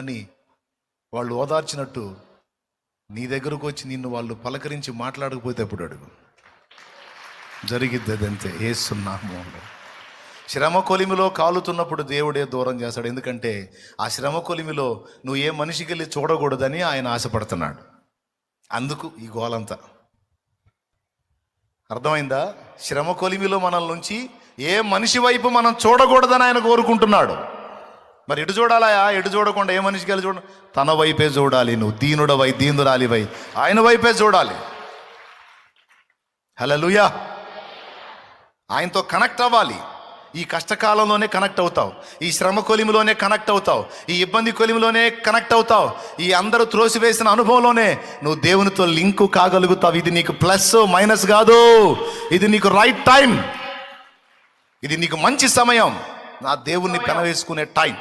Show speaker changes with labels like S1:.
S1: అని వాళ్ళు ఓదార్చినట్టు నీ దగ్గరకు వచ్చి నిన్ను వాళ్ళు పలకరించి మాట్లాడకపోతే అప్పుడు అడుగు? జరిగిద్ది అదంతే. ఏసున్నాము శ్రమ కొలిమిలో కాలుతున్నప్పుడు దేవుడే దూరం చేస్తాడు. ఎందుకంటే ఆ శ్రమ కొలిమిలో నువ్వు ఏ మనిషికి వెళ్ళి చూడకూడదని ఆయన ఆశపడుతున్నాడు. అందుకు ఈ గోలంతా. అర్థమైందా? శ్రమ కొలిమిలో మనల్ నుంచి ఏ మనిషి వైపు మనం చూడకూడదని ఆయన కోరుకుంటున్నాడు. మరి ఎటు చూడాలా ఎటు చూడకుండా ఏ మనిషికి వెళ్ళి చూడ? తన వైపే చూడాలి నువ్వు. దీనుడవై దీనురాలివై. ఆయన వైపే చూడాలి. హలలుయా ఆయనతో కనెక్ట్ అవ్వాలి. ఈ కష్టకాలంలోనే కనెక్ట్ అవుతావు. ఈ శ్రమ కొలిమిలోనే కనెక్ట్ అవుతావు. ఈ ఇబ్బంది కొలిమిలోనే కనెక్ట్ అవుతావు. ఈ అందరూ త్రోసివేసిన అనుభవంలోనే నువ్వు దేవునితో లింకు కాగలుగుతావు. ఇది నీకు ప్లస్ మైనస్ కాదు. ఇది నీకు రైట్ టైం. ఇది నీకు మంచి సమయం. నా దేవుణ్ణి పెనవేసుకునే టైం.